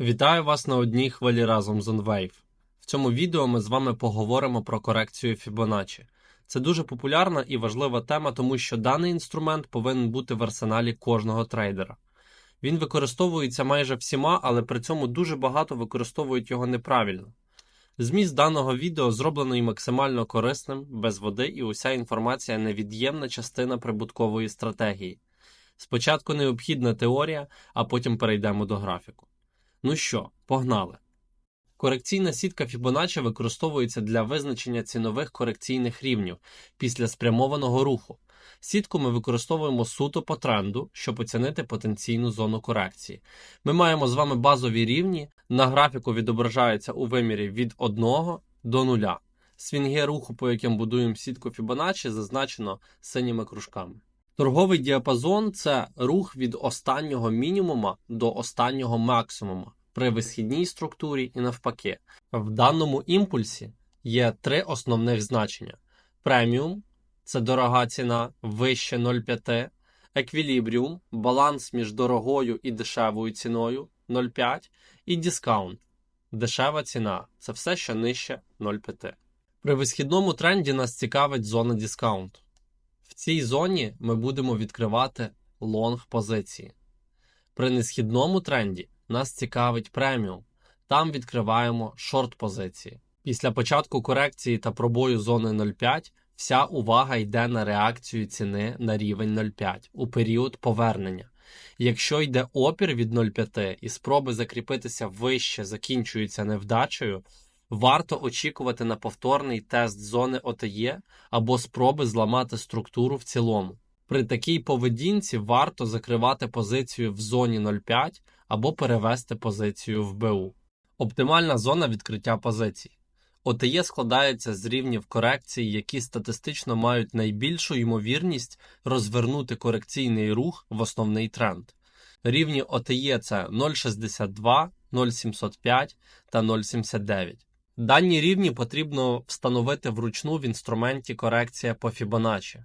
Вітаю вас на одній хвилі разом з OnWave. В цьому відео ми з вами поговоримо про корекцію Fibonacci. Це дуже популярна і важлива тема, тому що даний інструмент повинен бути в арсеналі кожного трейдера. Він використовується майже всіма, але при цьому дуже багато використовують його неправильно. Зміст даного відео зроблений максимально корисним, без води, і уся інформація невід'ємна частина прибуткової стратегії. Спочатку необхідна теорія, а потім перейдемо до графіку. Ну що, погнали. Корекційна сітка Fibonacci використовується для визначення цінових корекційних рівнів після спрямованого руху. Сітку ми використовуємо суто по тренду, щоб оцінити потенційну зону корекції. Ми маємо з вами базові рівні. На графіку відображаються у вимірі від 1 до 0. Свінги руху, по яким будуємо сітку Fibonacci, зазначено синіми кружками. Торговий діапазон це рух від останнього мінімума до останнього максимума при висхідній структурі і навпаки. В даному імпульсі є три основних значення: преміум це дорога ціна вище 0,5, еквілібріум баланс між дорогою і дешевою ціною 0,5, і дискаунт дешева ціна це все, що нижче 0,5. При висхідному тренді нас цікавить зона дискаунту. В цій зоні ми будемо відкривати лонг позиції. При несхідному тренді нас цікавить преміум. Там відкриваємо шорт позиції. Після початку корекції та пробою зони 0,5 вся увага йде на реакцію ціни на рівень 0,5 у період повернення. Якщо йде опір від 0,5 і спроби закріпитися вище закінчуються невдачею, варто очікувати на повторний тест зони ОТЄ або спроби зламати структуру в цілому. При такій поведінці варто закривати позицію в зоні 0,5 або перевести позицію в БУ. Оптимальна зона відкриття позицій. ОТЄ складається з рівнів корекції, які статистично мають найбільшу ймовірність розвернути корекційний рух в основний тренд. Рівні ОТЄ це 0,62, 0,705 та 0,79. Дані рівні потрібно встановити вручну в інструменті корекція по Fibonacci,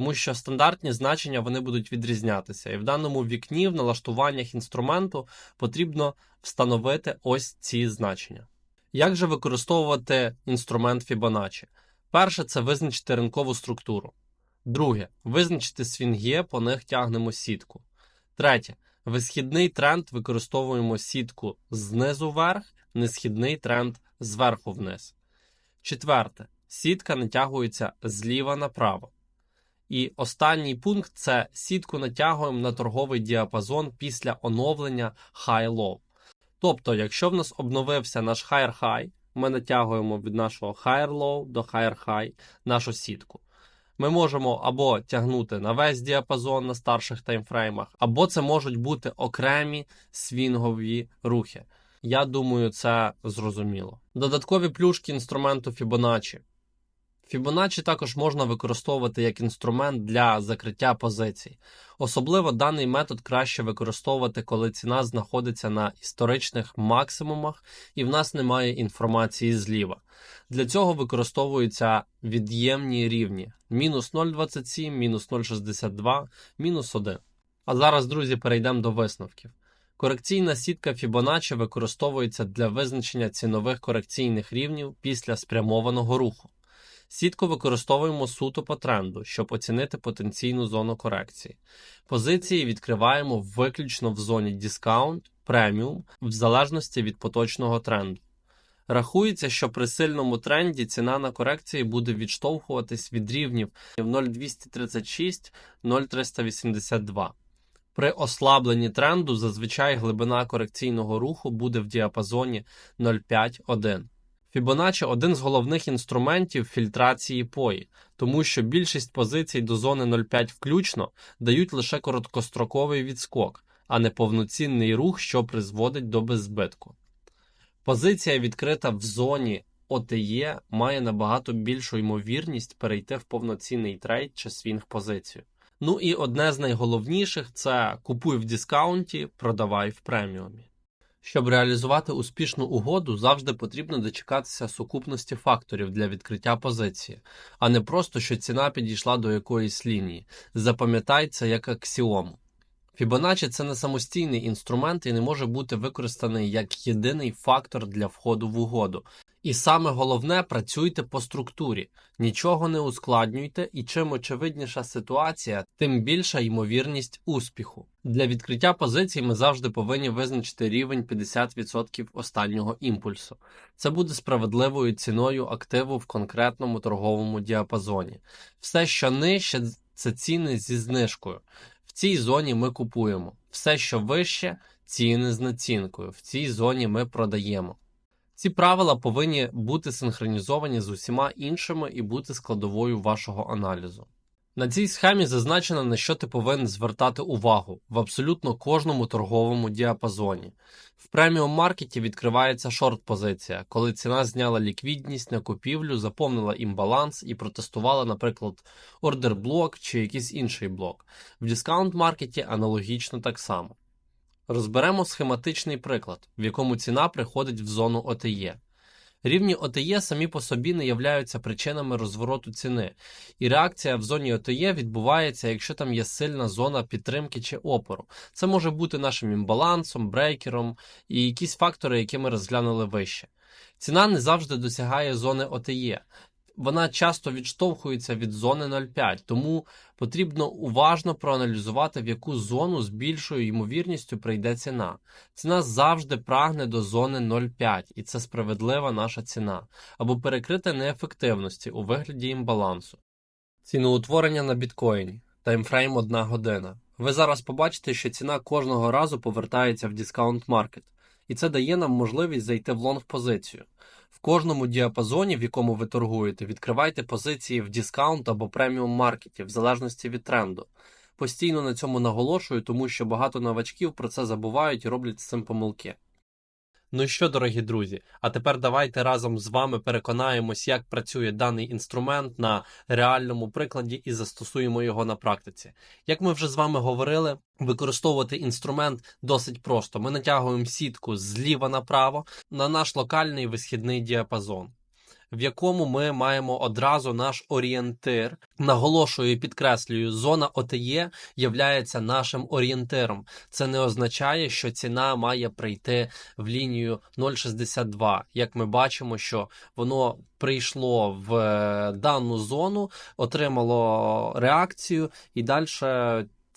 тому що стандартні значення вони будуть відрізнятися. І в даному вікні в налаштуваннях інструменту потрібно встановити ось ці значення. Як же використовувати інструмент Fibonacci? Перше це визначити ринкову структуру. Друге визначити свінги, по них тягнемо сітку. Третє. Висхідний тренд використовуємо сітку знизу вверх, несхідний тренд зверху вниз. Четверте. Сітка натягується зліва направо. І останній пункт це сітку натягуємо на торговий діапазон після оновлення high-low. Тобто, якщо в нас обновився наш higher high, ми натягуємо від нашого higher low до higher high нашу сітку. Ми можемо або тягнути на весь діапазон на старших таймфреймах, або це можуть бути окремі свінгові рухи. Я думаю, це зрозуміло. Додаткові плюшки інструменту Fibonacci. Fibonacci також можна використовувати як інструмент для закриття позицій. Особливо даний метод краще використовувати, коли ціна знаходиться на історичних максимумах і в нас немає інформації зліва. Для цього використовуються від'ємні рівні: мінус 0,27, мінус 0,62, мінус 1. А зараз, друзі, перейдемо до висновків. Корекційна сітка Fibonacci використовується для визначення цінових корекційних рівнів після спрямованого руху. Сітку використовуємо суто по тренду, щоб оцінити потенційну зону корекції. Позиції відкриваємо виключно в зоні дискаунт, преміум, в залежності від поточного тренду. Рахується, що при сильному тренді ціна на корекції буде відштовхуватись від рівнів 0,236 0,382. При ослабленні тренду зазвичай глибина корекційного руху буде в діапазоні 0,5-1. Fibonacci – один з головних інструментів фільтрації пої, тому що більшість позицій до зони 0,5 включно дають лише короткостроковий відскок, а не повноцінний рух, що призводить до беззбитку. Позиція, відкрита в зоні ОТЄ, має набагато більшу ймовірність перейти в повноцінний трейд чи свінг позицію. Ну і одне з найголовніших це купуй в дискаунті, продавай в преміумі. Щоб реалізувати успішну угоду, завжди потрібно дочекатися сукупності факторів для відкриття позиції, а не просто що ціна підійшла до якоїсь лінії. Запам'ятай це як аксіому. Фібоначчі – це не самостійний інструмент і не може бути використаний як єдиний фактор для входу в угоду. І саме головне працюйте по структурі, нічого не ускладнюйте, і чим очевидніша ситуація, тим більша ймовірність успіху. Для відкриття позицій ми завжди повинні визначити рівень 50% останнього імпульсу. Це буде справедливою ціною активу в конкретному торговому діапазоні. Все, що нижче, це ціни зі знижкою. В цій зоні ми купуємо. Все, що вище, ціни з націнкою. В цій зоні ми продаємо. Ці правила повинні бути синхронізовані з усіма іншими і бути складовою вашого аналізу. На цій схемі зазначено, на що ти повинен звертати увагу в абсолютно кожному торговому діапазоні. В преміум маркеті відкривається шорт-позиція, коли ціна зняла ліквідність на купівлю, заповнила імбаланс і протестувала, наприклад, ордер блок чи якийсь інший блок. В дискаунт маркеті аналогічно так само. Розберемо схематичний приклад, в якому ціна приходить в зону ОТЄ. Рівні ОТЄ самі по собі не являються причинами розвороту ціни, і реакція в зоні ОТЄ відбувається, якщо там є сильна зона підтримки чи опору. Це може бути нашим імбалансом, брейкером і якісь фактори, які ми розглянули вище. Ціна не завжди досягає зони ОТЄ. Вона часто відштовхується від зони 0,5, тому потрібно уважно проаналізувати, в яку зону з більшою ймовірністю прийде ціна. Ціна завжди прагне до зони 0,5, і це справедлива наша ціна, або перекрита неефективності у вигляді імбалансу. Ціноутворення на біткоїні. Таймфрейм 1 година. Ви зараз побачите, що ціна кожного разу повертається в дискаунт маркет, і це дає нам можливість зайти в лонг позицію. В кожному діапазоні, в якому ви торгуєте, відкривайте позиції в дискаунт або преміум маркеті, в залежності від тренду. Постійно на цьому наголошую, тому що багато новачків про це забувають і роблять з цим помилки. Ну що, дорогі друзі, а тепер давайте разом з вами переконаємось, як працює даний інструмент на реальному прикладі і застосуємо його на практиці. Як ми вже з вами говорили, використовувати інструмент досить просто. Ми натягуємо сітку зліва направо на наш локальний висхідний діапазон. В якому ми маємо одразу наш орієнтир. Наголошую і підкреслюю, зона ОТЄ являється нашим орієнтиром. Це не означає, що ціна має прийти в лінію 0,62. Як ми бачимо, що воно прийшло в е, дану зону, отримало реакцію і далі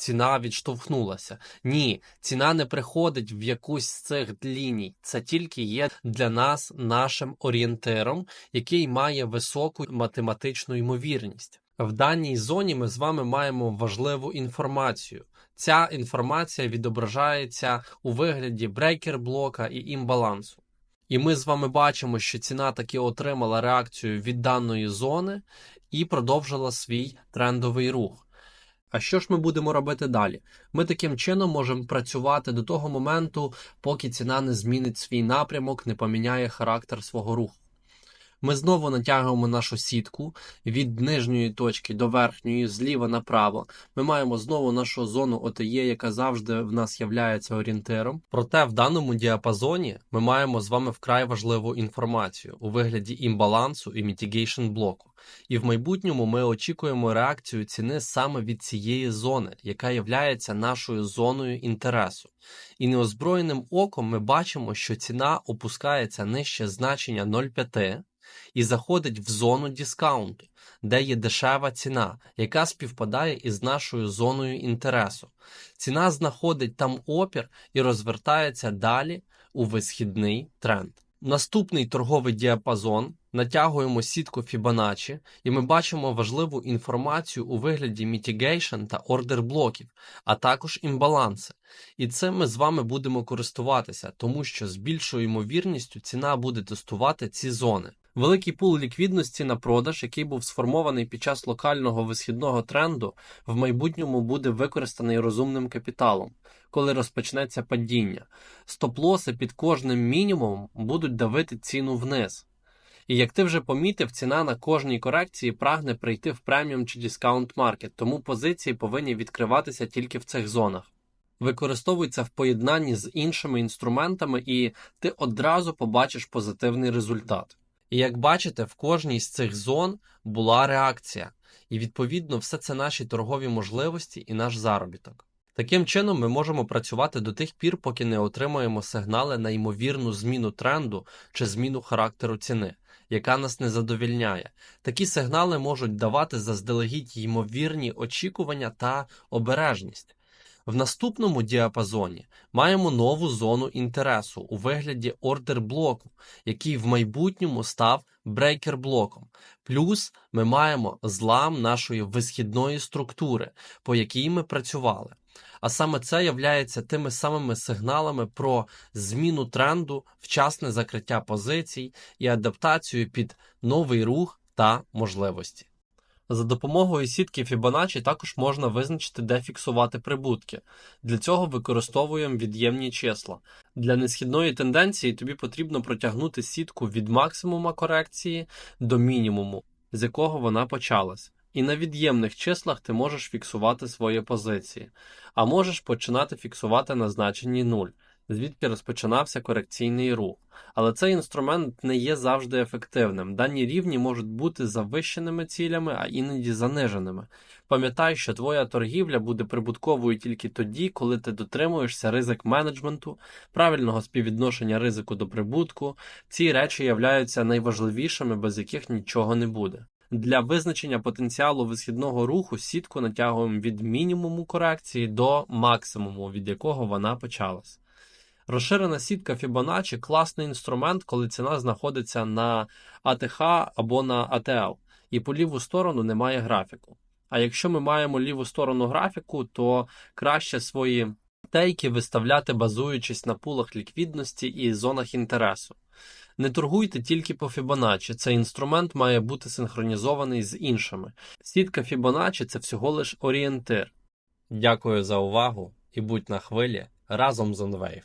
ціна відштовхнулася. Ні, ціна не приходить в якусь з цих ліній. Це тільки є для нас нашим орієнтиром, який має високу математичну ймовірність. В даній зоні ми з вами маємо важливу інформацію. Ця інформація відображається у вигляді брейкер-блока і імбалансу. І ми з вами бачимо, що ціна таки отримала реакцію від даної зони і продовжила свій трендовий рух. А що ж ми будемо робити далі? Ми таким чином можемо працювати до того моменту, поки ціна не змінить свій напрямок, не поміняє характер свого руху. Ми знову натягуємо нашу сітку від нижньої точки до верхньої, зліва направо. Ми маємо знову нашу зону ОТЄ, яка завжди в нас є орієнтиром. Проте в даному діапазоні ми маємо з вами вкрай важливу інформацію у вигляді імбалансу і мітігейшн блоку. І в майбутньому ми очікуємо реакцію ціни саме від цієї зони, яка є нашою зоною інтересу. І неозброєним оком ми бачимо, що ціна опускається нижче значення 0,5 і заходить в зону дискаунту, де є дешева ціна, яка співпадає із нашою зоною інтересу. Ціна знаходить там опір і розвертається далі у висхідний тренд. Наступний торговий діапазон натягуємо сітку Fibonacci, і ми бачимо важливу інформацію у вигляді mitigation та ордер блоків, а також імбаланси. І цим ми з вами будемо користуватися, тому що з більшою ймовірністю ціна буде тестувати ці зони. Великий пул ліквідності на продаж, який був сформований під час локального висхідного тренду, в майбутньому буде використаний розумним капіталом, коли розпочнеться падіння. Стоп-лоси під кожним мінімумом будуть давити ціну вниз. І як ти вже помітив, ціна на кожній корекції прагне прийти в преміум чи дискаунт маркет, тому позиції повинні відкриватися тільки в цих зонах. Використовується в поєднанні з іншими інструментами, і ти одразу побачиш позитивний результат. І як бачите, в кожній з цих зон була реакція, і відповідно все це наші торгові можливості і наш заробіток. Таким чином, ми можемо працювати до тих пір, поки не отримаємо сигнали на ймовірну зміну тренду чи зміну характеру ціни, яка нас не задовільняє. Такі сигнали можуть давати заздалегідь ймовірні очікування та обережність. В наступному діапазоні маємо нову зону інтересу у вигляді ордер блоку, який в майбутньому став брейкер блоком. Плюс ми маємо злам нашої висхідної структури, по якій ми працювали. А саме це являється тими самими сигналами про зміну тренду, вчасне закриття позицій і адаптацію під новий рух та можливості. За допомогою сітки Fibonacci також можна визначити, де фіксувати прибутки. Для цього використовуємо від'ємні числа. Для несхідної тенденції тобі потрібно протягнути сітку від максимума корекції до мінімуму, з якого вона почалась. І на від'ємних числах ти можеш фіксувати свої позиції, а можеш починати фіксувати на значенні 0, звідки розпочинався корекційний рух. Але цей інструмент не є завжди ефективним. Дані рівні можуть бути завищеними цілями, а іноді заниженими. Пам'ятай, що твоя торгівля буде прибутковою тільки тоді, коли ти дотримуєшся ризик менеджменту, правильного співвідношення ризику до прибутку. Ці речі являються найважливішими, без яких нічого не буде. Для визначення потенціалу висхідного руху сітку натягуємо від мінімуму корекції до максимуму, від якого вона почалась. Розширена сітка Fibonacci – класний інструмент, коли ціна знаходиться на АТХ або на АТЛ, і по ліву сторону немає графіку. А якщо ми маємо ліву сторону графіку, то краще свої тейки виставляти, базуючись на пулах ліквідності і зонах інтересу. Не торгуйте тільки по Fibonacci, цей інструмент має бути синхронізований з іншими. Сітка Fibonacci – це всього лиш орієнтир. Дякую за увагу і будь на хвилі разом з OnWave.